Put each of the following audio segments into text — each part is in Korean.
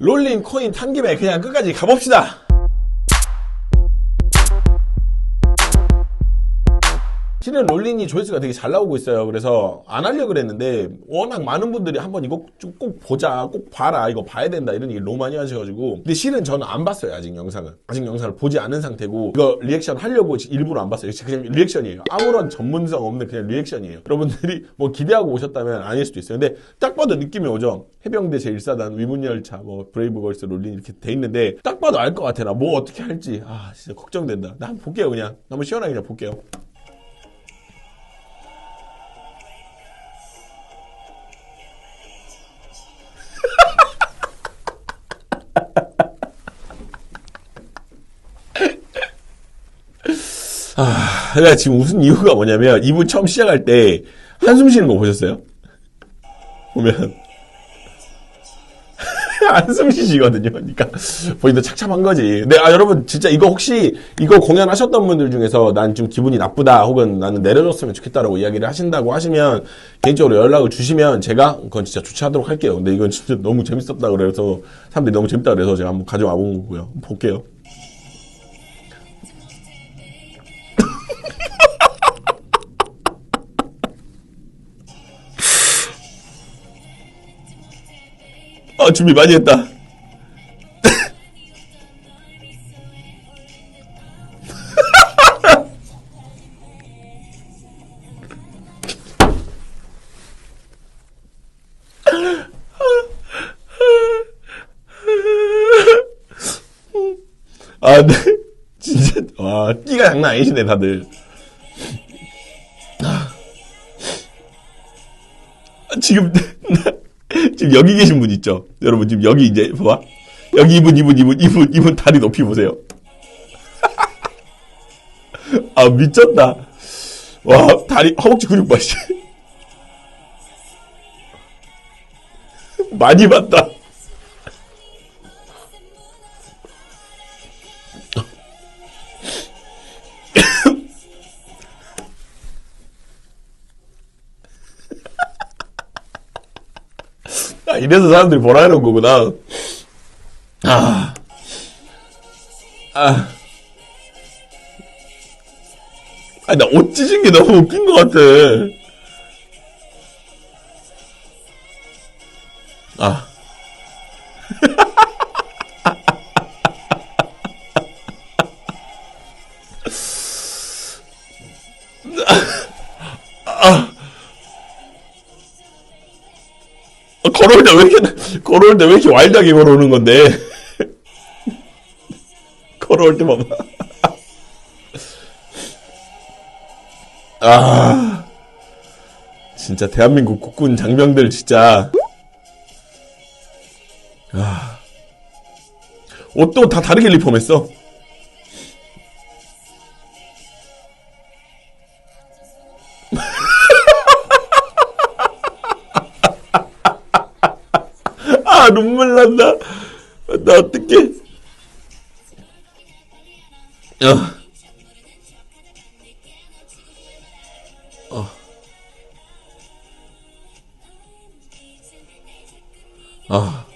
롤링 코인 탄 김에 그냥 끝까지 가봅시다. 실은 롤린이 조회수가 되게 잘 나오고 있어요. 그래서 안 하려고 그랬는데 워낙 많은 분들이 한번 이거 좀꼭 보자, 꼭 봐라, 이거 봐야 된다 이런 얘기 너무 많이 하셔가지고 근데 실은 저는 안 봤어요 아직 영상을 아직 영상을 보지 않은 상태고 이거 리액션 하려고 일부러 안 봤어요. 그냥 리액션이에요. 아무런 전문성 없는 그냥 리액션이에요. 여러분들이 뭐 기대하고 오셨다면 아닐 수도 있어요. 근데 딱 봐도 느낌이 오죠. 해병대 제1사단 위문열차 뭐 브레이브걸스 롤린 이렇게 돼 있는데 딱 봐도 알 것 같아 나 뭐 어떻게 할지 아 진짜 걱정된다. 나 한번 볼게요 그냥 한번 시원하게 그냥 볼게요. 아, 내가 지금 웃은 이유가 뭐냐면 이분 처음 시작할 때 한숨 쉬는 거 보셨어요? 보면 한숨 쉬시거든요. 그러니까 본인도 착잡한 거지. 근데 아 여러분 진짜 이거 혹시 이거 공연하셨던 분들 중에서 난 좀 기분이 나쁘다 혹은 나는 내려줬으면 좋겠다라고 이야기를 하신다고 하시면 개인적으로 연락을 주시면 제가 그건 진짜 조치하도록 할게요. 근데 이건 진짜 너무 재밌었다 그래서 사람들이 너무 재밌다 그래서 제가 한번 가져와 본 거고요. 볼게요. 아, 준비 많이 했다. 아, 네. 진짜, 와, 끼가 장난 아니시네, 다들. 아, 지금, 지금 여기 계신 분 있죠? 여러분 지금 여기 이제 봐봐. 여기 이분 이분 이분 이분 이분 다리 높이 보세요. 아 미쳤다. 와 다리 허벅지 근육 봐. 씨. 많이 봤다. 아, 이래서 사람들이 뭐라 하는 거구나. 아. 아. 아, 나옷 찢은 게 너무 웃긴 것 같아. 아. 걸어올 때 왜 이렇게, 걸어올 때 왜 이렇게 와일드하게 걸어오는 건데? 걸어올 때 봐봐. 아. 진짜 대한민국 국군 장병들 진짜. 아. 옷도 다 다르게 리폼했어. 아, 눈물 난다. 나 어떡해. 어. 어. 아.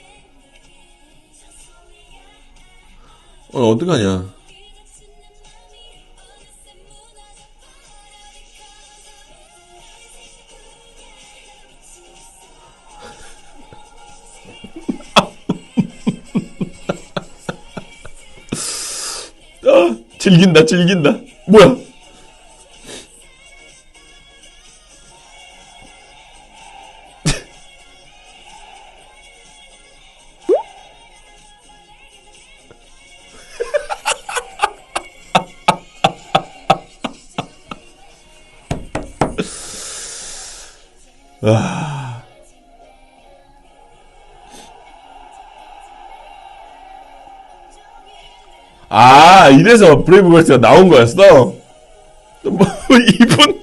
어, 어떡하냐. 아, 즐긴다, 즐긴다. 뭐야? 아. 아, 이래서 브레이브걸스가 나온 거였어? 뭐, 이분?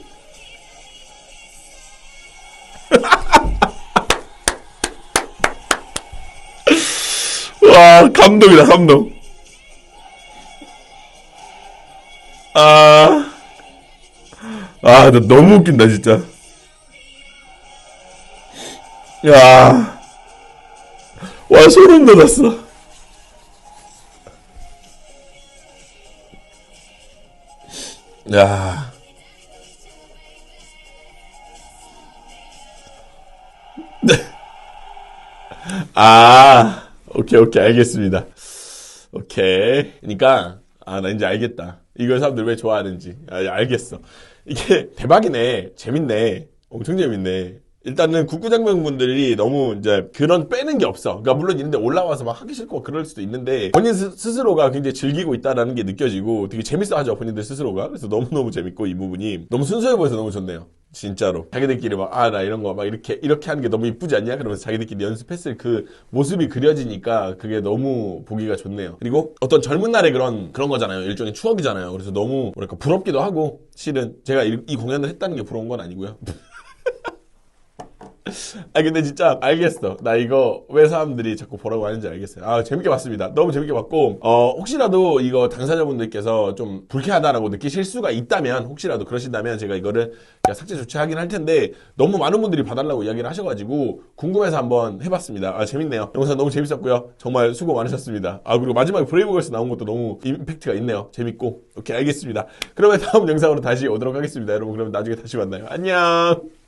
와, 감동이다, 감동. 아, 아, 나 너무 웃긴다, 진짜. 야, 와 소름 돋았어. 야. 네. 아, 오케이, 오케이, 알겠습니다. 오케이. 그러니까, 아, 나 이제 알겠다. 이걸 사람들 왜 좋아하는지. 아, 알겠어. 이게 대박이네. 재밌네. 엄청 재밌네. 일단은 국구장병분들이 너무 이제 그런 빼는 게 없어. 그러니까 물론 있는데 올라와서 막 하기 싫고 그럴 수도 있는데 본인 스, 스스로가 굉장히 즐기고 있다라는 게 느껴지고 되게 재밌어 하죠. 본인들 스스로가. 그래서 너무 너무 재밌고 이 부분이 너무 순수해 보여서 너무 좋네요. 진짜로. 자기들끼리 막, 아, 나 이런 거 막 이렇게, 이렇게 하는 게 너무 이쁘지 않냐? 그러면서 자기들끼리 연습했을 그 모습이 그려지니까 그게 너무 보기가 좋네요. 그리고 어떤 젊은 날의 그런, 그런 거잖아요. 일종의 추억이잖아요. 그래서 너무, 뭐랄까, 부럽기도 하고, 실은 제가 이, 이 공연을 했다는 게 부러운 건 아니고요. 아 근데 진짜 알겠어. 나 이거 왜 사람들이 자꾸 보라고 하는지 알겠어요. 아 재밌게 봤습니다. 너무 재밌게 봤고 어 혹시라도 이거 당사자분들께서 좀 불쾌하다라고 느끼실 수가 있다면 혹시라도 그러신다면 제가 이거를 삭제 조치하긴 할 텐데 너무 많은 분들이 봐달라고 이야기를 하셔가지고 궁금해서 한번 해봤습니다. 아 재밌네요. 영상 너무 재밌었고요. 정말 수고 많으셨습니다. 아 그리고 마지막에 브레이브걸스 나온 것도 너무 임팩트가 있네요. 재밌고 오케이 알겠습니다. 그러면 다음 영상으로 다시 오도록 하겠습니다. 여러분 그러면 나중에 다시 만나요. 안녕.